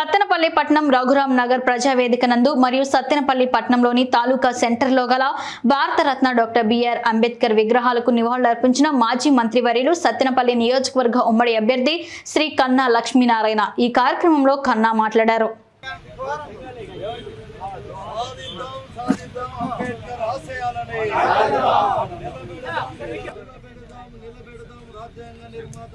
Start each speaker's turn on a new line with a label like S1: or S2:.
S1: సత్తెనపల్లి పట్నం రఘురాం నగర్ ప్రజావేదిక నందు మరియు సత్తెనపల్లి పట్నంలోని తాలూకా సెంటర్లో గల భారతరత్న డాక్టర్ బిఆర్ అంబేద్కర్ విగ్రహాలకు నివాళులర్పించిన మాజీ మంత్రివర్యులు సత్తెనపల్లి నియోజకవర్గ ఉమ్మడి అభ్యర్థి శ్రీ కన్నా లక్ష్మీనారాయణ. ఈ కార్యక్రమంలో కన్నా మాట్లాడారు.
S2: రాజ్యాంగ నిర్మాత